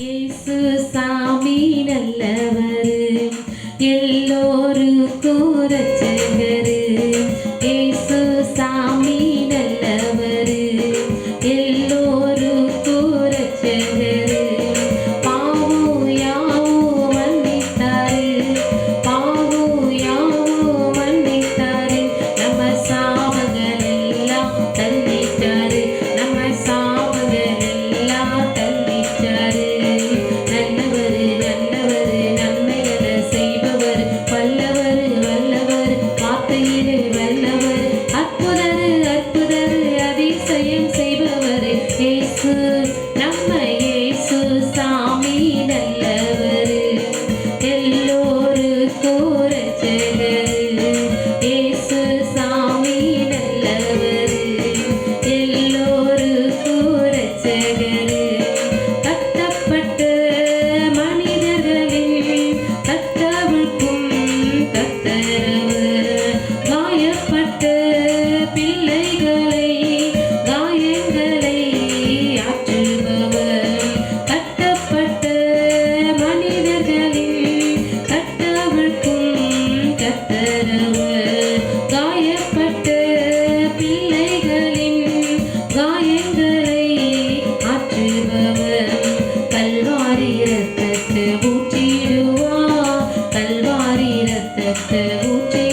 இயேசு சாமி நல்லவர் எல்லோருக்கும் ரட்சகர் will